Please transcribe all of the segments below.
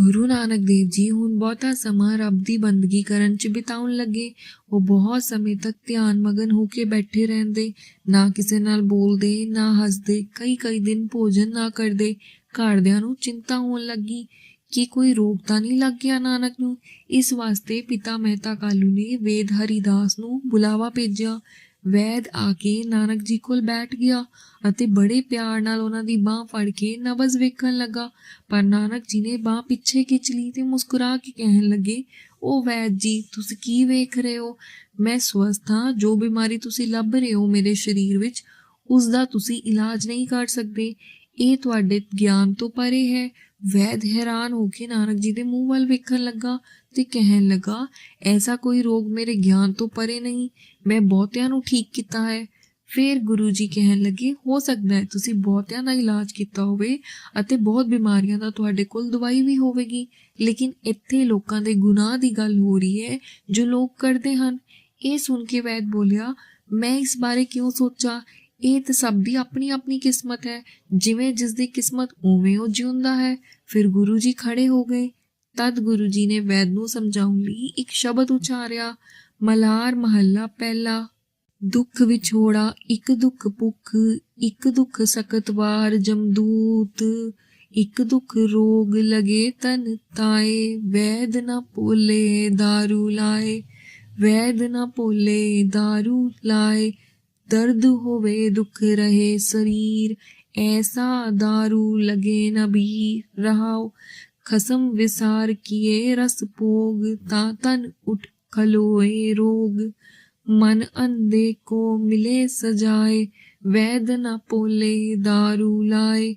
ਗੁਰੂ ਨਾਨਕ ਦੇਵ ਜੀ ਹੁਣ ਬਹੁਤਾ ਸਮਾਂ ਰੱਬ ਦੀ ਬੰਦਗੀ ਕਰਨ ਚ ਬਿਤਾਉਣ ਲੱਗੇ। ਉਹ ਬਹੁਤ ਸਮੇਂ ਤੱਕ ਧਿਆਨ ਮਗਨ ਹੋ ਕੇ ਬੈਠੇ ਰਹਿੰਦੇ, ਨਾ ਕਿਸੇ ਨਾਲ ਬੋਲਦੇ, ਨਾ ਹੱਸਦੇ ਕਈ ਕਈ ਦਿਨ ਭੋਜਨ ਨਾ ਕਰਦੇ। ਘਰਦਿਆਂ ਨੂੰ ਚਿੰਤਾ ਹੋਣ ਲੱਗੀ ਕਿ ਕੋਈ ਰੋਗ ਤਾਂ ਨਹੀਂ ਲੱਗ ਗਿਆ ਨਾਨਕ ਨੂੰ। ਇਸ ਵਾਸਤੇ ਪਿਤਾ ਮਹਿਤਾ ਕਾਲੂ ਨੇ ਵੇਦ ਹਰੀਦਾਸ ਨੂੰ ਬੁਲਾਵਾ ਭੇਜਿਆ। ਵੈਦ ਆ ਕੇ ਨਾਨਕ ਜੀ ਕੋਲ ਬੈਠ ਗਿਆ ਅਤੇ ਬੜੇ ਪਿਆਰ ਨਾਲ ਉਹਨਾਂ ਦੀ ਬਾਹ ਫੜ ਕੇ ਨਬਜ਼ ਵੇਖਣ ਲੱਗਾ। ਪਰ ਨਾਨਕ ਜੀ ਨੇ ਬਾਹ ਪਿੱਛੇ ਖਿੱਚ ਲਈ ਤੇ ਮੁਸਕਰਾ ਕੇ ਕਹਿਣ ਲੱਗੇ ਉਹ ਵੈਦ ਜੀ, ਤੁਸੀਂ ਕੀ ਵੇਖ ਰਹੇ ਹੋ? ਮੈਂ ਸਵਸਥ ਹਾਂ, ਜੋ ਬਿਮਾਰੀ ਤੁਸੀਂ ਲੱਭ ਰਹੇ ਹੋ ਮੇਰੇ ਸਰੀਰ ਵਿੱਚ ਉਸ ਦਾ ਤੁਸੀਂ ਇਲਾਜ ਨਹੀਂ ਕਰ ਸਕਦੇ। ਇਹ ਤੁਹਾਡੇ ਗਿਆਨ ਤੋਂ ਪਰੇ ਹੈ। ਵੈਦ ਹੈਰਾਨ ਹੋ ਕੇ ਨਾਨਕ ਜੀ ਦੇ ਮੂੰਹ ਵੱਲ ਵੇਖਣ ਲੱਗਾ ਤੇ ਕਹਿਣ ਲੱਗਾ, ਐਸਾ ਕੋਈ ਰੋਗ ਮੇਰੇ ਗਿਆਨ ਤੋਂ ਪਰੇ ਨਹੀਂ। ਮੈਂ ਬਹੁਤਿਆਂ ਨੂੰ ਠੀਕ ਕੀਤਾ ਹੈ। ਫਿਰ ਗੁਰੂ ਜੀ ਕਹਿਣ ਲੱਗੇ, ਹੋ ਸਕਦਾ ਹੈ ਤੁਸੀਂ ਬਹੁਤਿਆਂ ਦਾ ਇਲਾਜ ਕੀਤਾ ਹੋਵੇ ਅਤੇ ਬਹੁਤ ਬਿਮਾਰੀਆਂ ਦਾ ਤੁਹਾਡੇ ਕੋਲ ਦਵਾਈ ਵੀ ਹੋਵੇਗੀ। ਲੇਕਿਨ ਇੱਥੇ ਲੋਕਾਂ ਦੇ ਗੁਨਾਹ ਦੀ ਗੱਲ ਹੋ ਰਹੀ ਹੈ ਜੋ ਲੋਕ ਕਰਦੇ ਹਨ। ਇਹ ਸੁਣ ਕੇ ਵੈਦ ਬੋਲਿਆ, ਮੈਂ ਇਸ ਬਾਰੇ ਕਿਉਂ ਸੋਚਾਂ? ਇਹ ਤਾਂ ਸਭ ਦੀ ਆਪਣੀ ਆਪਣੀ ਕਿਸਮਤ ਹੈ ਜਿਵੇਂ ਜਿਸ ਦੀ ਕਿਸਮਤ ਉਵੇਂ ਉਹ ਜਿਉਂਦਾ ਹੈ ਫਿਰ ਗੁਰੂ ਜੀ ਖੜੇ ਹੋ ਗਏ ਤਦ ਗੁਰੂ ਜੀ ਨੇ ਵੈਦ ਨੂੰ ਸਮਝਾਉਣ ਲਈ ਇੱਕ ਸ਼ਬਦ ਉਚਾਰਿਆ ਮਲਾਰ ਮਹੱਲਾ ਪਹਿਲਾ ਦੁੱਖ ਵਿਛੋੜਾ ਇੱਕ ਦੁੱਖ ਭੁੱਖ ਇੱਕ ਦੁੱਖ ਸਕਤਵਾਰ ਜਮਦੂਤ ਇੱਕ ਦੁੱਖ ਰੋਗ ਲਗੇ ਤਨ ਤਾਏ ਵੈਦ ਨਾ ਭੋਲੇ दारू ਲਾਏ ਵੈਦ ਨਾ ਭੋਲੇ दारू ਲਾਏ दर्द होवे, दुख रहे शरीर, ऐसा दारू लगे नबीर रहाओ। खसम विसार किए रस पोग, तातन उठ खलोए रोग। मन अंधे को मिले सजाए, वैद न पोले दारू लाए।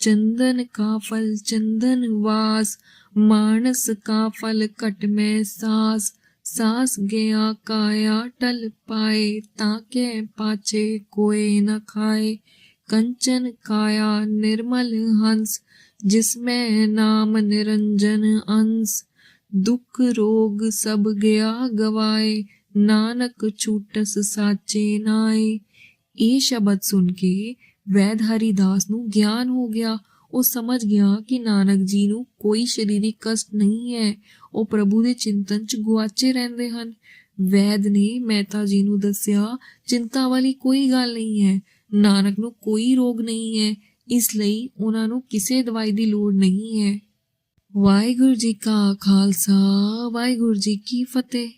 चंदन का फल, चंदन वास, मानस का फल कट में सास। ਸਾਸ ਗਿਆ ਕਾਇਆ ਟਲ ਪਾਏ, ਤਾਂ ਕੇ ਪਾਚੇ ਕੋਏ ਨ ਖਾਏ। ਕੰਚਨ ਕਾਇਆ ਨਿਰਮਲ ਹੰਸ ਜਿਸਮੇ ਨਾਮ ਨਿਰੰਜਨ ਅੰਸ। ਦੁਖ ਰੋਗ ਸਭ ਗਿਆ ਗਵਾਏ, ਨਾਨਕ ਛੂਟਸ ਸਾਚੇ ਨਾਏ। ਇਹ ਸ਼ਬਦ ਸੁਣ ਕੇ ਵੈਦਹਰੀ ਦਾਸ ਨੂੰ ਗਿਆਨ ਹੋ ਗਿਆ। ਉਹ ਸਮਝ ਗਿਆ ਕਿ ਨਾਨਕ ਜੀ ਨੂੰ ਕੋਈ ਸਰੀਰਕ ਕਸ਼ਟ ਨਹੀਂ ਹੈ। ਉਹ ਪ੍ਰਭੂ ਦੇ ਚਿੰਤਨ ਚ ਗੁਆਚੇ ਰਹਿੰਦੇ ਹਨ। ਵੈਦ ਨੇ ਮਹਿਤਾ ਜੀ ਨੂੰ ਦੱਸਿਆ, ਚਿੰਤਾ ਵਾਲੀ ਕੋਈ ਗੱਲ ਨਹੀਂ ਹੈ। ਨਾਨਕ ਨੂੰ ਕੋਈ ਰੋਗ ਨਹੀਂ ਹੈ। ਇਸ ਲਈ ਉਹਨਾਂ ਨੂੰ ਕਿਸੇ ਦਵਾਈ ਦੀ ਲੋੜ ਨਹੀਂ ਹੈ। ਵਾਹਿਗੁਰੂ ਜੀ ਕਾ ਖਾਲਸਾ, ਵਾਹਿਗੁਰੂ ਜੀ ਕੀ ਫਤਿਹ।